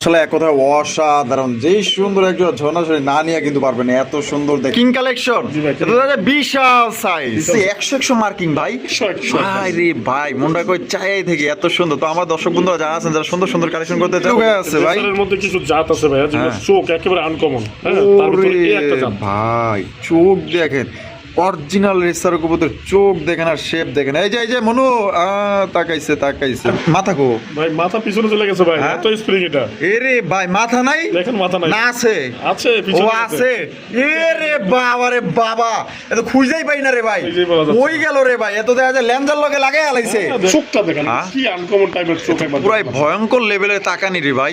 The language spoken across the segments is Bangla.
আসলে এক কথা অসাধারণ। যেই সুন্দর একজন ঝর্ণা না নিয়ে কিন্তু পারবেন না, এত সুন্দর দেখ কিং কালেকশন ভাই, বিশাল সাইজ একশো একশো মার্কিং ভাই। ভাই রে ভাই মনটা কই চাই থেকে এত সুন্দর। তো আমার দর্শক বন্ধুরা জানা আছেন যারা সুন্দর সুন্দর কালেকশন করতে চান আছে ভাই। রেসারের মধ্যে কিছু জাত আছে যেগুলো হ্যাঁ। চোখ একেবারে আনকমন হ্যাঁ? তার ভিতরে এই একটা ওরে জাত? ভাই চোখ দেখেন। অরিজিনাল রেসার কবুতর চোখ দেখেন আর শেপ দেখেন। এই যে এই যে মনু আহ, তাকাইছে তাকাইছে। মাথা কো? ভাই মাথা পিছনে চলে গেছে ভাই হ্যাঁ? এত স্প্রিং এটা। এরে ভাই মাথা নাই? দেখেন মাথা নাই। না আছে? আছে পিছনে ও আছে। এ রে বাবা রে বাবা এত খুঁজেই পাই না রে ভাই। ওই গেল রে ভাই এত দেখা যায় ল্যান্ডার লগে লাগাই আলাইছে। হ্যাঁ, চোখটা দেখেন হ্যাঁ? কি আনকমন টাইপের চোখ একবার পুরাই ভয়ঙ্কর লেভেলে তাকানি রে ভাই।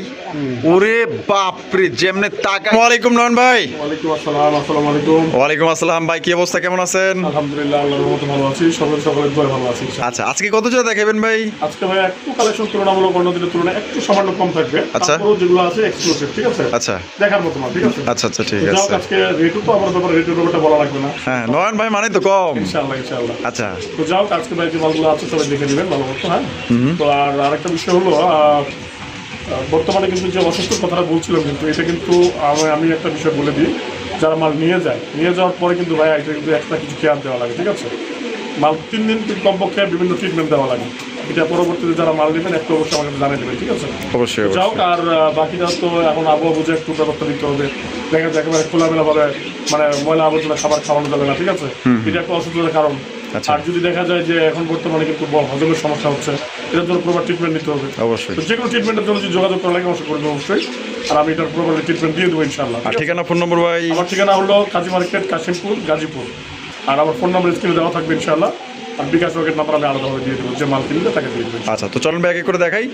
ওরে বাপ রে যেমনে তাকা ওয়ালাইকুম নন ভাই। ওয়ালাইকুম আসসালাম আসসালামু আলাইকুম। ওয়ালাইকুম আসসালাম ভাই কি অবস্থা কেমন আছেন? আলহামদুলিল্লাহ আল্লাহর রহমতে ভালো আছি। সকল সকলের দোয়া ভালো আছি আচ্ছা আজকে কত চা দেখাবেন ভাই? আজকে ভাই একটু কালেকশন তুলনামূলক অন্য দিনের তুলনায় একটু সামান্য কম থাকবে। আচ্ছা। যেগুলো আছে এক্সক্লুসিভ ঠিক আছে? আচ্ছা। দেখার মতো ঠিক আছে? আচ্ছা আচ্ছা ঠিক আছে। আজকে রেটু তো আমার ব্যাপারে রেটুর ব্যাপারটা বলা লাগবে না। হ্যাঁ নয়ন ভাই মানে তো কম। ইনশাআল্লাহ ইনশাআল্লাহ। আচ্ছা। তো যাও আজকে ভাই যে মালগুলো আছে সবাই দেখে নেবেন ভালো মতো হ্যাঁ? তো আর আরেকটা বিষয় হলো বর্তমানে কিন্তু যে অসুস্থ কথাটা বলছিলাম কিন্তু এটা কিন্তু আমি একটা বিষয় বলে দিই। যারা মাল নিয়ে যায় নিয়ে যাওয়ার পরে কিন্তু ভাই এটা কিন্তু এক্সট্রা কিছু কেয়ার দেওয়া লাগে ঠিক আছে? মাল তিন দিন কমপক্ষে বিভিন্ন ট্রিটমেন্ট দেওয়া লাগে। এটা পরবর্তীতে যারা মাল নেবেন একটু অবশ্যই আমাকে জানিয়ে দেবেন ঠিক আছে? অবশ্যই যাও আর বাকিটা তো এখন আবহাওয়া বুঝে একটু ব্যবস্থা নিতে হবে। দেখা যায় একেবারে খোলামেলা ভাবে মানে ময়লা আবর্জনা খাবার খাওয়ানো যাবে না ঠিক আছে? এটা একটা অসুস্থতার কারণ। আচ্ছা। আর যদি দেখা যায় যে এখন বর্তমানে কিন্তু হজমের সমস্যা হচ্ছে এটার জন্য প্রপার ট্রিটমেন্ট নিতে হবে। অবশ্যই। যে কোনো ট্রিটমেন্টের জন্য যদি যোগাযোগ করা লাগে অবশ্যই করবে অবশ্যই। আর আমি এটার প্রপার ট্রিটমেন্ট দিয়ে দেবো ইনশাল্লাহ আর ঠিকানা ফোন নম্বর ভাই আমার ঠিকানা হলো কাজী মার্কেট কাশিমপুর গাজীপুর। আর আমার ফোন নম্বর স্ক্রিনে দেওয়া থাকবে ইনশাল্লাহ আর বিকাশ রকেট নাম্বার আমি আলাদাভাবে দিয়ে দেবো। যে মাল কিনবে তাকে দিয়ে দেবো। আচ্ছা তো চলেন এক এক করে দেখাই।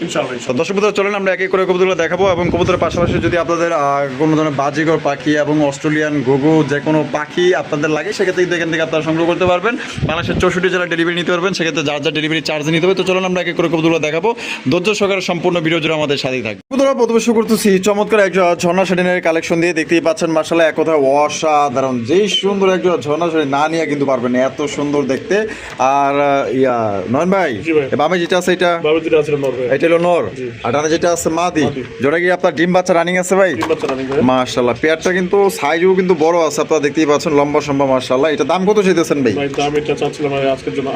দর্শক বন্ধুরা চলেন আমরা এক এক করে কবুতরগুলো দেখাবো এবং কবুতরের পাশাপাশি যদি আপনাদের কোনো ধরনের বাজিগর পাখি এবং অস্ট্রেলিয়ান গোগো যে কোনো পাখি আপনাদের লাগে সেক্ষেত্রে কিন্তু এখান থেকে আপনারা সংগ্রহ করতে পারবেন। বাংলাদেশের চৌষট্টি জেলা ডেলিভারি নিতে পারবেন সেক্ষেত্রে যার ডেলিভারি চার্জ নিতে হবে। তো চলুন আমরা এক এক করে কবুতরগুলো দেখাবো। ধৈর্য সহকারে সম্পূর্ণ ভিডিও আমাদের সাথেই থাকবে কবুতরা প্রথমে শুরু করতেছি চমৎকার একজন ঝর্ণা শাড়িনের কালেকশন দিয়ে। দেখতেই পাচ্ছেন মার্শাল্লাহ এক কথা অসাধারণ। যেই সুন্দর একজন ঝর্ণা শাড়ি না নিয়ে কিন্তু পারবেন এত সুন্দর দেখতে। আর ইয়া নয়ন ভাই? বামে যেটা আছে এটা? এটা হলো নর। আর ডানে যেটা আছে মাদি। যেটা কি আপনার ডিম বাচ্চা রানিং আছে ভাই? মাশাল্লাহ পেয়ারটা কিন্তু সাইজও কিন্তু বড় আছে আপনারা দেখতেই পাচ্ছেন লম্বা সম্ভব মাশাল্লাহ এটা দাম কত চাইতেছেন ভাই? ভাই দাম এটা চাচ্ছিলাম আজকের জন্য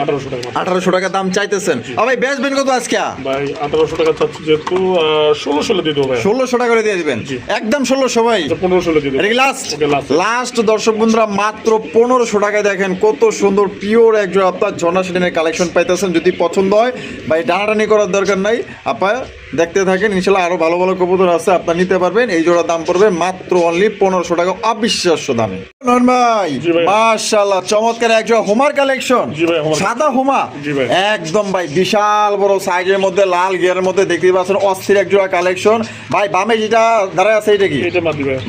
আঠারোশো টাকা দাম চাইতেছেন। ভাই বেচবেন কত আজকে? ভাই টাকা চাচ্ছি যেহেতু দিয়ে দেবো ভাই। ষোলোশো টাকা করে দিয়ে দিবেন? একদম ষোলোশো ভাই? পনেরো ষোলো দিয়ে দেবো। লাস্ট লাস্ট দর্শক বন্ধুরা মাত্র পনেরোশো টাকায় দেখেন কত সুন্দর পিওর একজন আপনার ঝর্ণা সেলিনের কালেকশন পাইতেছেন যদি পছন্দ হয়। বা এই টানাটানি করার দরকার নাই। আপনার দেখতে থাকেন ইনশাল্লাহ আরও ভালো ভালো কবুতর আছে আপনার নিতে পারবেন। এই জোড়ার দাম পড়বে মাত্র অনলি পনেরোশো টাকা অবিশ্বাস্য দামে। ভাই। মাশাল্লাহ চমৎকার একজন হোমার কালেকশন। সাদা হোমা? একদম ভাই বিশাল বড় সাইজের মধ্যে লাল গিয়ারের মধ্যে দেখতে পাচ্ছেন অস্থির এক জোড়া কালেকশন ভাই বামে যেটা দাঁড়ায় আছে এটা কি?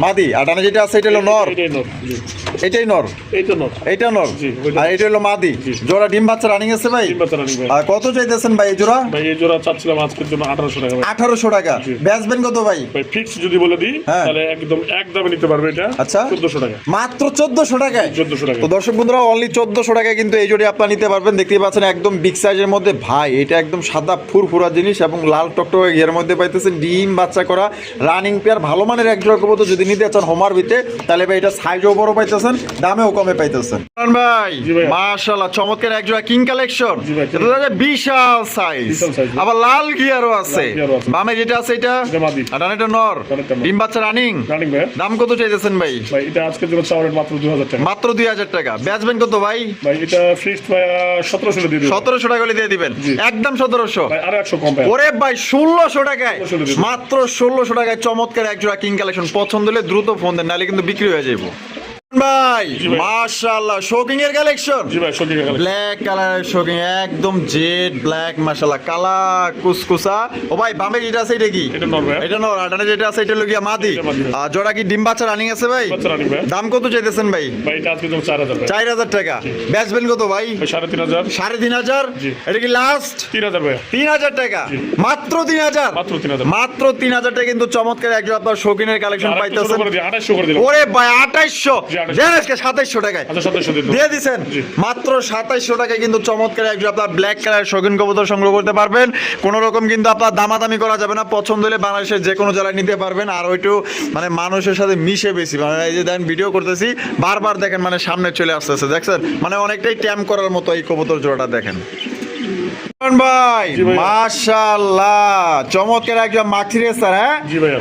মাদি আর ডানে যেটা আছে এটা হলো নর। এটাই নর জি। এটাই নর? এইটা নর। এইটা নর? জি, আর এটা হলো মাদি। জোড়া ডিম বাচ্চা রানিং আছে ভাই? কত চাইতেছেন ভাই এই জোড়া? ভাই এই জোড়া চাচ্ছিলাম আজকের জন্য আঠারোশো টাকা। আঠারোশো টাকা। বেচবেন কত ভাই? ভাই ফিক্স যদি বলে দিই হ্যাঁ। তাহলে একদম এক দামে নিতে পারবে এটা। আচ্ছা। চোদ্দশো টাকা। মাত্র চোদ্দশো টাকায়? চোদ্দশো টাকা তো দর্শক বন্ধুরা অনলি চোদ্দশো টাকায় কিন্তু এই জোড়ি আপনারা নিতে পারবেন। দেখতেই পাচ্ছেন একদম বিগ সাইজের মধ্যে। ভাই এটা একদম সাদা ফুরফুরা জিনিস এবং লাল টকটকে ঘের মধ্যে পাইতেছেন। ডিম বাচ্চা করা রানিং পেয়ার ভালো মানের এক জোড়া কবুতর যদি নিতে চান হোমার ভিতে তাহলে ভাই এটা সাইজও বড় পাইতেছেন দামেও কমে পাইতেছেন। ভাই মাশাআল্লাহ চমৎকার এক জোড়া কিং কালেকশন এটা বিশাল সাইজ আবার লাল গিয়ারও আছে। বামে যেটা আছে এটা? এটা। নর। ডিম বাচ্চা রানিং রানিং ভাই। দাম কত চাইতেছেন ভাই? ভাই এটা আজকের জন্য চাওয়ার মাত্র দু হাজার টাকা। মাত্র দুই হাজার টাকা বেচবেন কত ভাই? ভাই এটা ফিক্সড ভাই সতেরোশো দিয়ে দিবো সতেরোশো টাকা করে দিয়ে দিবেন। একদম সতেরোশো। ভাই আরও একশো কম ভাই ওরে ভাই ষোলোশো টাকায়। মাত্র ষোলোশো টাকায় চমৎকার এক জোড়া কিং কালেকশন। পছন্দ হলে দ্রুত ফোন দেন নাহলে কিন্তু বিক্রি হয়ে যাব ভাই। মাশাআল্লাহ শোকিং এর কালেকশন। জি ভাই সত্যি গেলে ব্ল্যাক কালারের শোকিং একদম জেড ব্ল্যাক মাশাআল্লাহ কালা কুসকুসা। ও ভাই বামে যেটা আছে এটা কি? এটা নর ভাই। এটা নর যেটা আছে এটা লগিয়া মাদি। আর জোড়া কি ডিম বাচ্চা রানিং আছে ভাই? বাচ্চা রানিং ভাই। দাম কত চাইতেছেন ভাই? ভাই এটা হাজার ভাই। চার হাজার টাকা। বেচবেন কত ভাই? ভাই সাড়ে তিন হাজার। সাড়ে তিন হাজার? জি। এটা কি লাস্ট তিন হাজার ভাই। তিন হাজার টাকা। মাত্র তিন হাজার? মাত্র তিন হাজার। মাত্র তিন হাজার টাকা কিন্তু চমৎকার একজন আপনার শৌখিনের কালেকশন পাইতেছেন। করে দিলাম। ওরে ভাই আঠাইশশো জি জি, 2800 দেন আজকে সাতাইশশো টাকায়। আচ্ছা সতেরোশো দিন দিয়ে দিছেন। মাত্র সাতাইশশো টাকায় কিন্তু চমৎকার একজন আপনার ব্ল্যাক কালার শৌখিন কবুতর সংগ্রহ করতে পারবেন। কোনো রকম কিন্তু আপনার দামাদামি করা যাবে না। পছন্দ হলে বাংলাদেশের যে কোনো জেলায় নিতে পারবেন। আর ওইটু মানে মানুষের সাথে মিশে বেশি। মানে এই যে দেন ভিডিও করতেছি বারবার দেখেন মানে সামনে চলে আসতেছে। দেখছেন? মানে অনেকটাই ট্যাম করার মতো এই কবুতর জোড়াটা দেখেন। ভাই মাশাআল্লাহ। চমৎকার একজন মাছি রেসার হ্যাঁ?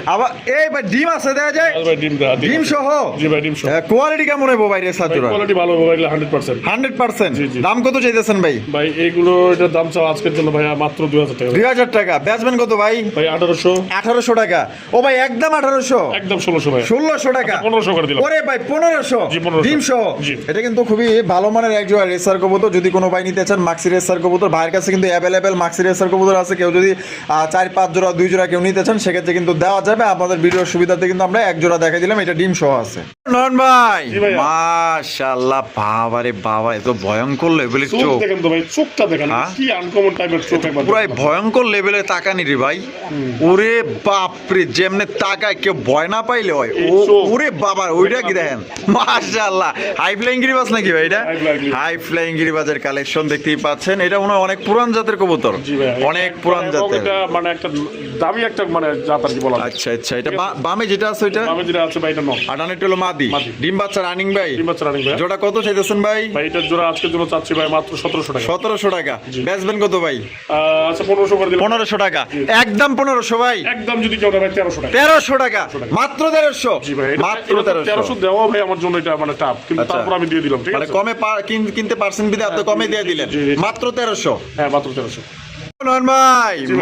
আবার এই ভাই ডিম আছে দেখা যায়? আচ্ছা ডিম ডিম সহ? জি ভাই ডিম সহ। কোয়ালিটি কেমন হইব ভাই রেসার জোড়া কোয়ালিটি ভালো হবে ভাই হান্ড্রেড পার্সেন্ট হান্ড্রেড পার্সেন্ট জি, জি। দাম কত চাইতেছেন ভাই? ভাই এইগুলো এটার দাম চাও আজকের জন্য ভাইয়া মাত্র দুই হাজার টাকা। দুই হাজার টাকা। বেচবেন কত ভাই? ভাই আঠারোশো। আঠারোশো টাকা। ও ভাই একদম আঠারোশো। একদম ভাই টাকা। পনেরোশো করে দিলাম। ওরে ভাই পনেরোশো। জি, 1500 ডিম সহ। জি। এটা কিন্তু খুবই ভালো মানের একজন রেসার কবুতর। যদি কোনো ভাই নিতে চান মাক্সি রেসার কবুতর ভাইয়ের কাছে কিন্তু অ্যাভেলেবেল মাক্সি রেসার কবুতর আছে কেউ যদি চার পাঁচ জোড়া দুই জোড়া কেউ নিতে চান সেক্ষেত্রে কিন্তু দেওয়া যাবে। আপনাদের ভিডিওর সুবিধাতে কিন্তু আমরা এক জোড়া দেখা দিলাম এটা ডিম সহ আছে। নন ভাই! মাশাআল্লাহ বাবা রে বাবা এত ভয়ঙ্কর লেভেলের চোখ দেখেন তো ভাই চোখটা দেখেন হ্যাঁ? কি আনকমন টাইপের চোখ একবার পুরাই ভয়ঙ্কর লেভেলে তাকানি রে ভাই। ওরে বাপরে যেমনে তাকায় কেউ ভয় না পাইলে হয়। ও- ওরে বাবা ওইটা কি দেখেন? মাশাআল্লাহ। হাই ফ্লাইং গিরিবাজ নাকি ভাই এটা? হাই ফ্লাইং গিরিবাজের কালেকশন দেখতেই পাচ্ছেন। এটা মনে হয় অনেক পুরান জাতের কবুতর? অনেক পুরান জাতের। মানে একটা দামি একটা মানে জাত আর কি বলা। আচ্ছা আচ্ছা এটা বামে যেটা আছে ওইটা দামে যেটা আছে ভাই এটা নয় আর ডানেরটা হলো মাদি। ডিম বাচ্চা রানিং ভাই? ডিম বাচ্চা রানিং ভাই। জোড়া কত চাইতেছেন ভাই? ভাই এটার জোড়া আজকের জন্য চাচ্ছি ভাই মাত্র সতেরোশো টাকা। সতেরোশো টাকা। বেচবেন কত ভাই? আচ্ছা পনেরোশো করে দিলাম। পনেরোশো টাকা। একদম পনেরোশো ভাই? একদম যদি কেউ ভাই তেরোশো টাকা। তেরোশো টাকা। মাত্র তেরোশো? জি ভাই এটা- মাত্র এটা তো তেরোশো। তেরোশো দেওয়া ভাই আমার জন্য এটা মানে টাপ কিন্তু আচ্ছা। তারপর আমি দিয়ে দিলাম ঠিক আছে? মানে কমে কিনতে পারছেন বিদে আপনি কমে দিয়ে দিলেন। মাত্র তেরোশো? হ্যাঁ মাত্র তেরোশো নয়ন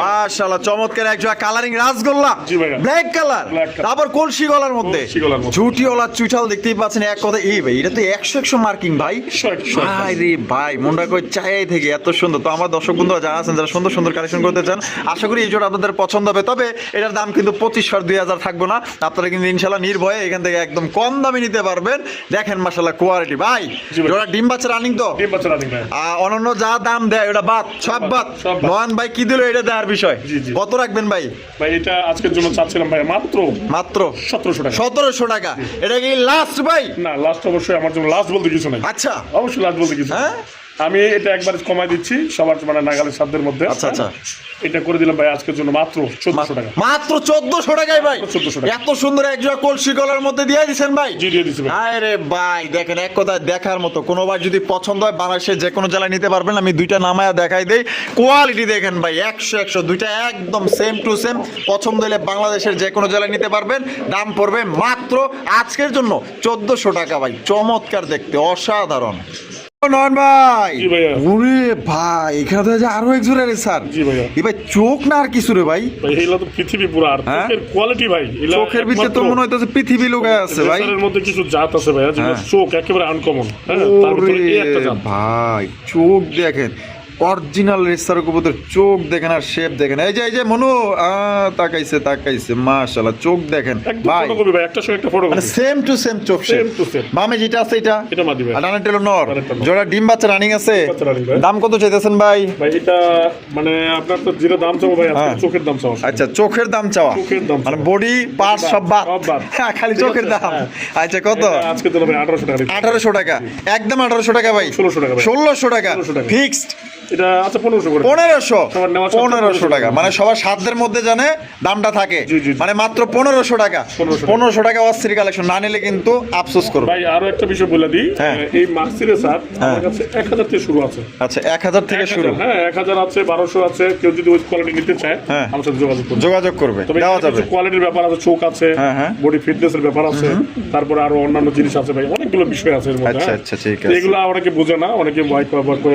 মাশাআল্লাহ চমৎকার একজন কালারিং রাসগোল্লা। ব্ল্যাক কালার তারপর কলসি গলার মধ্যে। কলসি গলার মধ্যে। ঝুটি ওলা চুইঠাল দেখতেই পাচ্ছেন এক কথা এই ভাই এটা তো একশো একশো মার্কিং ভাই। একশো, একশো। ভাই রে ভাই মনটা কই চাই থেকে এত সুন্দর। তো আমার দর্শক বন্ধুরা যারা আছেন যারা সুন্দর সুন্দর কালেকশন করতে চান আশা করি এই জোড়া আপনাদের পছন্দ হবে। তবে এটার দাম কিন্তু পঁচিশ পঁচিশশো দুই হাজার থাকব না। আপনারা কিন্তু ইনশাল্লাহ নির্ভয়ে এখান থেকে একদম কম দামে নিতে পারবেন। দেখেন মাসাল্লাহ কোয়ালিটি ভাই জোড়া ডিম বাচ্চা রানিং তো? ডিম বাচ্চা রানিং ভাই। অনন্য যা দাম দেয় ওটা বাদ সব বাদ বাদ। ভাই কি দিল এটা দেওয়ার বিষয়। কত রাখবেন ভাই? ভাই এটা আজকের জন্য চাচ্ছিলাম ভাই মাত্র মাত্র সতেরোশো টাকা। সতেরোশো টাকা। এটা কি লাস্ট ভাই? না লাস্ট অবশ্যই আমার জন্য লাস্ট বলতে কিছু নাই। আচ্ছা। অবশ্যই লাস্ট বলতে কিছু হ্যাঁ? আমি এটা একবার কমাই দিচ্ছি সবার মানে নাগালের সাধ্যের মধ্যে। আচ্ছা, আচ্ছা। এটা করে দিলাম ভাই আজকের জন্য মাত্র চোদ্দশো টাকা। মাত্র চোদ্দশো টাকায় ভাই। 1400 টাকা। এত সুন্দর এক জোড়া কলসি কলার মধ্যে দিয়ে দিচ্ছেন ভাই। জি দিয়ে দিচ্ছি আরে ভাই দেখেন এক কথা দেখার মতো কোনো ভাই যদি পছন্দ হয় বাংলাদেশের যে কোনো জেলায় নিতে পারবেন। আমি দুইটা নামায়া দেখাই দেই। কোয়ালিটি দেখেন ভাই একশো একশো দুইটা একদম সেম টু সেম পছন্দ হলে বাংলাদেশের যে কোনো জেলায় নিতে পারবেন। দাম পড়বে মাত্র আজকের জন্য চোদ্দশো টাকা ভাই। চমৎকার দেখতে অসাধারণ। নয়ন ভাই। জি ভাইয়া। ওরে ভাই এখানে তো যে আরও এক জোড়া রে স্যার। জি ভাইয়া। এ ভাই চোখ না আর কিছু রে ভাই? ভাই তো পৃথিবী পুরো আর হ্যাঁ? চোখের কোয়ালিটি ভাই চোখের ভিতরে তো মনে হইতেছে পৃথিবী লুকায় আছে ভাই। এর মধ্যে কিছু জাত আছে ভাইয়া যেগুলো হ্যাঁ। চোখ একেবারে আনকমন হ্যাঁ? তার ভিতরে এই একটা জাত। ভাই চোখ দেখেন। অরিজিনাল রেসার কবুতর চোখ দেখেন আর শেপ দেখেন। এই যে এই যে মনু! তাকাইছে তাকাইছে মাশাআল্লাহ চোখ দেখেন। ভাই। একটা সঙ্গে একটা ফটো মানে সেম টু সেম চোখ to same। বামে যেটা আছে এটা? এটা মাদি ভাই। আর ডানে টেলো নর। জোড়া ডিম বাচ্চা রানিং আছে। দাম কত চাইতেছেন ভাই? ভাই এটা মানে আপনার তো যেটা দাম চাবো ভাই হ্যাঁ। চোখের দাম চাবো আচ্ছা চোখের দাম চাওয়া। চোখের দাম মানে বডি পার্ট সব বাদ। হ্যাঁ, খালি চোখের দাম। হ্যাঁ। আচ্ছা কত? আজকে তো ভাই আঠারোশো টাকা। দিচ্ছি। আঠারোশো টাকা। একদম আঠারোশো টাকা ভাই। 1600 ষোলোশো টাকা। 1600 টাকা। ফিক্সড। এটা আচ্ছা পনেরোশো করে। পনেরোশো? টাকা। মানে সবার সাধ্যের মধ্যে জানে দামটা থাকে। মানে মাত্র পনেরোশো টাকা। 1500 টাকা। পনেরোশো টাকা অস্থির কালেকশন না নিলে কিন্তু আফসোস করবে ভাই আরও একটা বিষয় বলে দিই। হ্যাঁ। এই মার্সিরে স্যার হ্যাঁ। আমার কাছে এক হাজার থেকে শুরু আছে। আচ্ছা এক হাজার থেকে শুরু। হ্যাঁ এক হাজার আছে বারোশো আছে। কেউ যদি ওই কোয়ালিটি নিতে চায় হ্যাঁ। আমার সাথে যোগাযোগ করবে। যোগাযোগ করবে। তবে দেওয়া এখানে যাবে। কোয়ালিটির ব্যাপার আছে চোখ আছে হ্যাঁ, হ্যাঁ। বডি ফিটনেস এর ব্যাপার আছে। তারপরে আরও অন্যান্য জিনিস আছে ভাই। অনেকগুলো বিষয় আছে এর মধ্যে আচ্ছা, হ্যাঁ। আচ্ছা, ঠিক আছে। এগুলো অনেকে বোঝে না অনেকে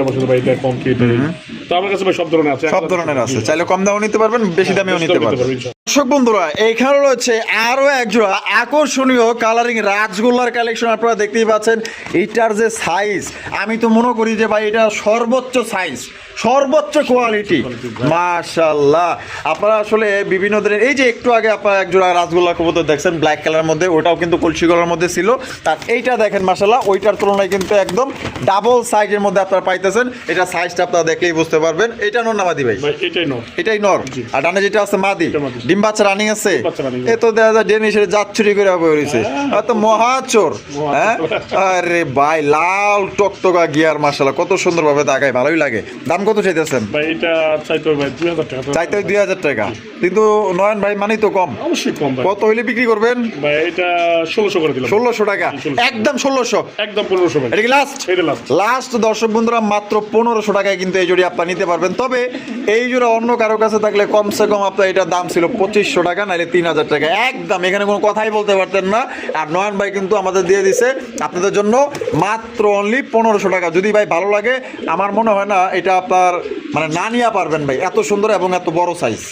আমার সাথে ভাই এটা কম কি এটা এই। তো আমার কাছে সব ধরনের আছে সব ধরনের আছে। চাইলে কম দামও নিতে পারবেন বেশি দামেও নিতে পারবেন। দর্শক বন্ধুরা এইখানে রয়েছে আরও এক জোড়া আকর্ষণীয় কালারিং রাজগোল্লার কালেকশন আপনারা দেখতেই পাচ্ছেন। এইটার যে সাইজ আমি তো মনে করি যে ভাই এটা সর্বোচ্চ সাইজ সর্বোচ্চ কোয়ালিটি মাশাল্লাহ আপনারা আসলে বিভিন্ন ধরনের এই যে একটু আগে আপনারা এক জোড়া রাজগোল্লা কবুতর দেখছেন ব্ল্যাক কালার মধ্যে ওটাও কিন্তু কলসি কালার মধ্যে ছিল। তার এইটা দেখেন মাশাল্লাহ ওইটার তুলনায় কিন্তু একদম ডাবল সাইজের মধ্যে আপনারা পাইতেছেন। এটা সাইজটা আপনারা দেখলেই বুঝতে করতে পারবেন। এটা নর না মাদি ভাই? এটাই নর। আর ডানে যেটা আছে মাদি? ডিম বাচ্চা রানিং আছে? এ তো দেখা যায় ডেনিসের জাত চুরি করে বেরিয়েছে। তো মহাচোর হ্যাঁ? আরে ভাই লাল টকটকা গিয়ার মাশাআল্লাহ কত সুন্দর ভাবে তাকায় ভালোই লাগে। দাম কত চাইতেছেন? চাইতে দুই হাজার টাকা। কিন্তু নয়ন ভাই মানেই তো কম। অবশ্যই কম কত হইলে বিক্রি করবেন? ভাই এটা ষোলোশো করে দিলাম। ষোলোশো টাকা। একদম ষোলোশো। একদম পনেরোশো কি এটা লাস্ট লাস্ট দর্শক বন্ধুরা মাত্র পনেরোশো টাকায় কিন্তু এই জোড়ি আপনার নিতে পারবেন। তবে এই জোড়া অন্য কারও কাছে থাকলে কমসে কম আপনার এটার দাম ছিল পঁচিশশো টাকা, নাহলে তিন হাজার টাকা। একদম, এখানে কোনো কথাই বলতে পারতেন না। আর নয়ন ভাই কিন্তু আমাদের দিয়ে দিছে আপনাদের জন্য মাত্র অনলি পনেরোশো টাকা। যদি ভাই ভালো লাগে, আমার মনে হয় না এটা আপনার মানে না নিয়ে পারবেন ভাই। এত সুন্দর এবং এত বড় সাইজ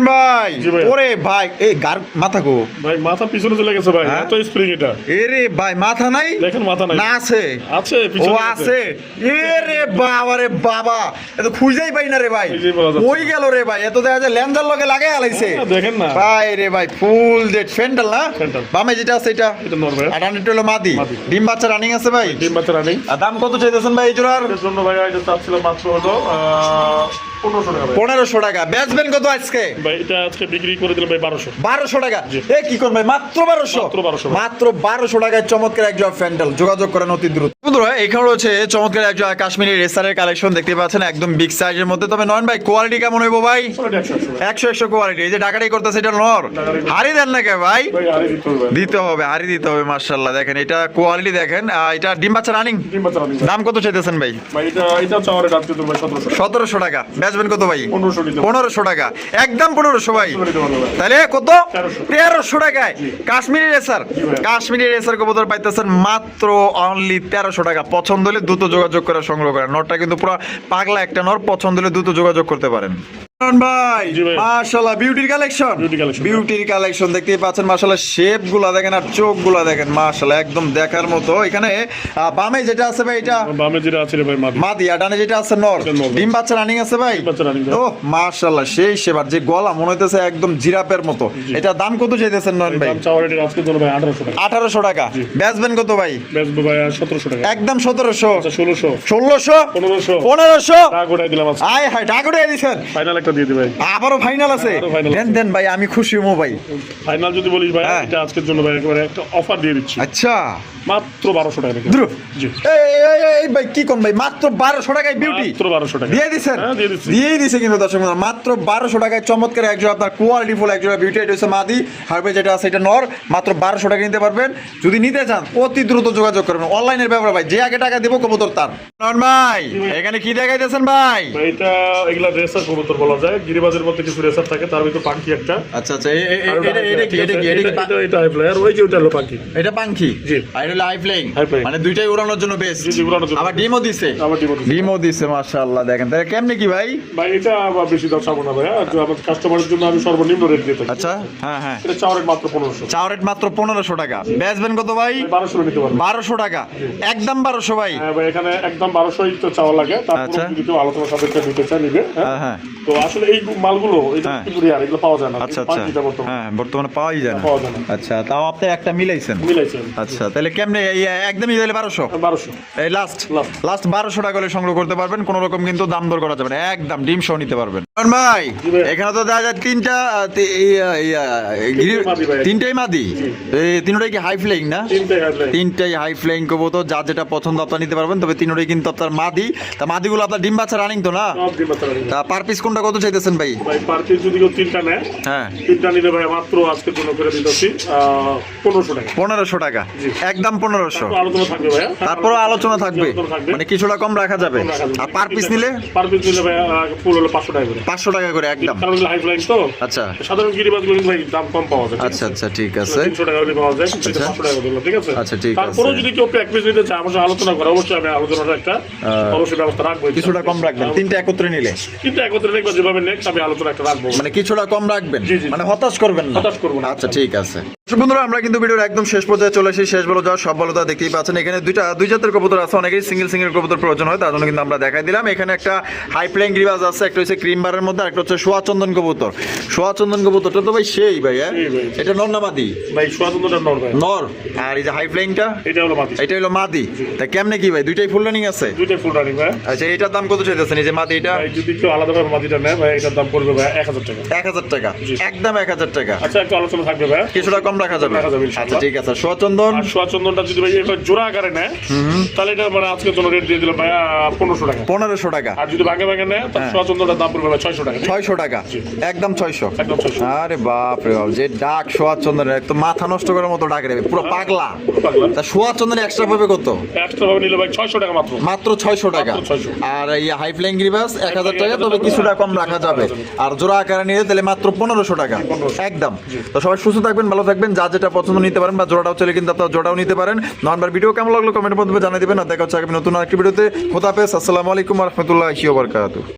ভাই ওরে ভাই এই গার মাথা গো। ভাই মাথা পিছনে চলে গেছে ভাই হ্যাঁ? এত স্প্রিং এটা। এরে ভাই মাথা নাই? দেখেন মাথা নাই। না আছে? আছে ও আছে। এ বাবা রে বাবা এত খুঁজেই পাই না রে ভাই। ওই গেল রে ভাই? এত দেখা যায় ল্যান্ডার লগে লাগে আলাইছে। হ্যাঁ, দেখেন না। ভাই রে ভাই ফুল না? বামে যেটা আছে এটা। আর হলো মাদি। মাদি। ডিম বাচ্চা রানিং আছে ভাই? ডিম বাচ্চা রানিং আর দাম কত চাইতেছেন ভাই এই জোড়ার? জন্য ভাই এটা চাচ্ছিলাম মাত্র হলো পনেরোশো টাকা বেচবেন কত আজকে? ভাই এটা আজকে বিক্রি করে দিলাম ভাই বারোশো। বারোশো টাকা। এ কি করবেন মাত্র বারোশো? মাত্র 1200 ভাই। মাত্র বারোশো টাকায় চমৎকার এক জোড়া ফ্যান্ডেল। যোগাযোগ করেন অতি দ্রুত। বন্ধুরা এখানে রয়েছে চমৎকার এক কাশ্মীরি রেসারের কালেকশন। দেখতে পাচ্ছেন একদম বিগ সাইজের মধ্যে। তবে নয়ন ভাই কোয়ালিটি কেমন হইব ভাই? একশো একশো কোয়ালিটি এই যে করতেছে এটা নর। হারি দেন না কে ভাই? দিতে হবে। ভাই। দিতে হবে হারি দিতে হবে মার্শাল্লাহ দেখেন এটা কোয়ালিটি দেখেন। এটা ডিম বাচ্চা রানিং দাম কত চাইতেছেন ভাই? সতেরোশো টাকা। বেচবেন কত ভাই? পনেরোশো টাকা। একদম পনেরোশো ভাই। তাহলে কত? তেরোশো। টাকায়। কাশ্মীরি রেসার। কাশ্মীরি রেসার কবুতর পাইতেছেন মাত্র অনলি তেরোশো টাকা। পছন্দ হলে দ্রুত যোগাযোগ করে সংগ্রহ করেন। নটটা কিন্তু পুরো পাগলা একটা নর। পছন্দ হলে দ্রুত যোগাযোগ করতে পারেন। ভাই মাশাআল্লাহ বিউটির কালেকশন বিউটির কালেকশন দেখতেই পাচ্ছেন মাশাআল্লাহ শেপ দেখেন আর চোখ দেখেন মাশাআল্লাহ একদম দেখার মতো। এখানে বামে যেটা আছে ভাই এটা বামে যেটা আছে ভাই মাদি। মাদি ডানে যেটা আছে নর। ডিম বাচ্চা রানিং আছে ভাই? ডিম বাচ্চা running, ভাই। ও মাশাআল্লাহ সেই সেবার যে গলা মনে হইতেছে একদম জিরাপের মতো। এটা দাম কত চাইতেছেন নয়ন ভাই? আজকে ভাই টাকা। বেচবেন কত ভাই? বেচবো ভাই সতেরোশো টাকা। একদম সতেরোশো। আচ্ছা ষোলোশো। ষোলোশো? পনেরোশো। পনেরোশো? টাকা দিলাম আয় হায় টাকা উঠিয়ে ফাইনাল একটা দিয়ে আবারও ফাইনাল আছে। দেন দেন ভাই আমি খুশি হব ভাই। ফাইনাল যদি বলিস ভাই হ্যাঁ। এটা আজকের জন্য ভাই একেবারে একটা অফার দিয়ে দিচ্ছি। আচ্ছা। মাত্র বারোশো টাকা এই ভাই কি কোন ভাই? মাত্র বারোশো টাকায় বিউটি মাত্র বারোশো টাকা। দিয়ে হ্যাঁ দিয়ে দিচ্ছি। কিন্তু দর্শক। মাত্র বারোশো টাকায় চমৎকার একজন আপনার কোয়ালিটি ফুল একজন বিউটি এটা হচ্ছে মাদি। হারবে যেটা আছে এটা নর। মাত্র বারোশো টাকা নিতে পারবেন। যদি নিতে চান অতি দ্রুত যোগাযোগ করবেন। অনলাইনের ব্যাপার ভাই যে আগে টাকা দেবো কবুতর তার। নর ভাই এখানে কি দেখাইতেছেন ভাই? ভাই এটা এগুলা রেসার কবুতর বলা যায় গিরিবাজের মধ্যে কিছু রেসার থাকে তার ভিতরে পাখি একটা। আচ্ছা আচ্ছা এটা- এটা এটা এটা এটা এটা হাই ফ্লায়ার ওই যে ওটা হলো পাখি এটা পাঙ্খি জি। আর এটা হলো হাই ফ্লাইং মানে দুইটাই উড়ানোর জন্য বেস্ট জি, উড়ানোর জন্য আবার ডিমও দিছে। আবার ডিমও দিছে। ডিমও দিছে মাশাআল্লাহ দেখেন। তাহলে কেমনে কি ভাই? ভাই এটা আবার বেশি দাম না ভাই আমার কাস্টমারের জন্য আমি সর্বনিম্ন রেট দিয়ে থাকি। আচ্ছা হ্যাঁ হ্যাঁ। এটা মাত্র পনেরোশো। চাও মাত্র পনেরোশো টাকা। বেচবেন কত ভাই? বারোশো নিতে পারবেন বারোশো টাকা। একদম বারোশো ভাই। হ্যাঁ ভাই এখানে একদম বারোশোই তো চাওয়া লাগে। তারপর আচ্ছা। যদি কেউ আলোচনা সাপেক্ষে নিতে চায় নিবে হ্যাঁ? হ্যাঁ, হ্যাঁ। তো আসলে এই মালগুলো হ্যাঁ। কিন্তু রেয়ার এগুলো পাওয়া যায় না। আচ্ছা আচ্ছা। বর্তমানে। হ্যাঁ বর্তমানে পাওয়াই যায় না। পাওয়া যায় আচ্ছা তাও আপনি একটা মিলাইছেন? মিলাইছেন আচ্ছা তাহলে কেমনে একদমই তাহলে বারোশো? বারোশো। এই লাস্ট লাস্ট বারোশো টাকা করে সংগ্রহ করতে পারবেন কোনো রকম কিন্তু দাম দর করা যাবে না। একদম ডিম সহ নিতে পারবেন। ভাই এখানে তো দেখা যায় তিনটা তি- ভাই। তিনটাই মাদি? তিনটাই কি হাই ফ্লাইং না? তিনটে তিনটাই হাই ফ্লাইং কবুতর যার যেটা পছন্দ আপনার নিতে পারবেন তবে তিনটাই কিন্তু আপনার মাদি। তা মাদিগুলো আপনার ডিম বাচ্চা রানিং তো না। তা পার পিস কোনটা কত চাইতেছেন ভাই? ভাই পার পিস যদি কেউ তিনটা নেয় হ্যাঁ। তিনটা নিলে ভাই মাত্র আজকের জন্য করে দিতেছি পনেরোশো টাকা। পনেরোশো টাকা। একদম পনেরোশো। তো আলোচনা থাকবে তারপরও আলোচনা থাকবে। মানে কিছুটা কম রাখা যাবে। আর পার পিস নিলে? পার পিস নিলে ভাই ফুল হলো পাঁচশো টাকা করে। পাঁচশো টাকা করে একদম। কারণ হাই ফ্লাইং তো। আচ্ছা। সাধারণ গিরিবাজগুলো ভাই দাম কম পাওয়া যায় আচ্ছা আচ্ছা ঠিক আছে। তিনশো টাকা হলে পাওয়া যায় পাঁচশো টাকা দিলাম ঠিক আছে? আচ্ছা, ঠিক তারপরেও যদি কেউ পিস নিতে চায় আমার সাথে আলোচনা করে অবশ্যই আমি আলোচনাটা একটা অবশ্যই ব্যবস্থা রাখব কিছুটা কম রাখবেন তিনটা একত্রে নিলে। কিন্তু একত্রে যেভাবে নেক্সট আমি আলোচনা একটা রাখব। মানে কিছুটা কম রাখবেন। মানে হতাশ করবেন না? হতাশ করব না। আচ্ছা ঠিক আছে। বন্ধুরা আমরা কিন্তু ভিডিওর একদম শেষ পর্যায়ে চলে এসেছি। শেষ বলো যা সব বলো তা দেখতেই পাচ্ছেন এখানে দুইটা দুই জাতের কবুতর আছে অনেকেই সিঙ্গেল সিঙ্গেল কবুতর প্রয়োজন হয় তার জন্য কিন্তু আমরা দেখাই দিলাম। এখানে একটা হাই ফ্লাইং গ্রিবাজ আছে একটা হচ্ছে ক্রিম বারের মধ্যে আরেকটা হচ্ছে সোয়া চন্দন কবুতর। সোয়া চন্দন কবুতরটা তো ভাই সেই ভাই হ্যাঁ? সেই ভাই। এটা নর্নামাদি ভাই সোয়াচন্দ্রটা নর ভাই। নর? আর এই যে হাই ফ্লাইংটা এটা হলো মাটি এটা হলো মাদি। তা কেমনে কি ভাই? দুইটাই ফুল রানিং আছে? দুইটাই ফুল রানিং ভাই। আচ্ছা এটার দাম কত চাইতেছেন? এই যে মাদি এটা? ভাই যদি কেউ আলাদাভাবে মাটিটা নেয় ভাই এটার দাম পড়বে ভাই এক হাজার টাকা। এক হাজার টাকা। একদম এক হাজার টাকা। আচ্ছা একটু আলোচনা থাকবে ভাই। কিছুটা কম রাখা যাবে। আচ্ছা ঠিক আছে। সোয়া চন্দন আর সোয়াচন্দনটা যদি ভাই এবার জোড়া আকারে নেয় তাহলে এটা মানে আজকের জন্য রেট দিয়ে দিলাম ভাই পনেরোশো টাকা। পনেরোশো টাকা। আর যদি ভাগে ভাগে নেয় তাহলে সোয়াচন্দনটার দাম পড়বে ভাই ছয়শো টাকা। ছয়শো টাকা। একদম ছয়শো একদম ছয়শো। আরে বাপ রে বাপ যে ডাক সোয়াদ চন্দ্রের একদম মাথা নষ্ট করার মতো ডাক রে পুরো পাগলা। পাগলা। তা চন্দ্রের এক্সট্রা পাবে কত? এক্সট্রা ভাবে নিলে ভাই ছয়শো টাকা মাত্র। মাত্র ছয়শো টাকা। আর এই হাই ফ্লাইং গ্রিবাস এক হাজার টাকা তবে কিছুটা কম রাখা যাবে। আর জোড়া আকারে নিলে তাহলে মাত্র পনেরোশো টাকা। একদম। তো সবাই সুস্থ থাকবেন ভালো থাকবেন যা যেটা পছন্দ নিতে পারেন বা জোড়াটাও চলে কিন্তু আপনারা জোড়াও নিতে পারেন। নর্মাল ভিডিও কেমন লাগল কমেন্টের মধ্যে জানিয়ে দেবেন আর দেখা হচ্ছে আগামী নতুন আরেকটি ভিডিওতে খোদাফেজ আসসালামু আলাইকুম রহমতুল্লাহ বারকাতুহ।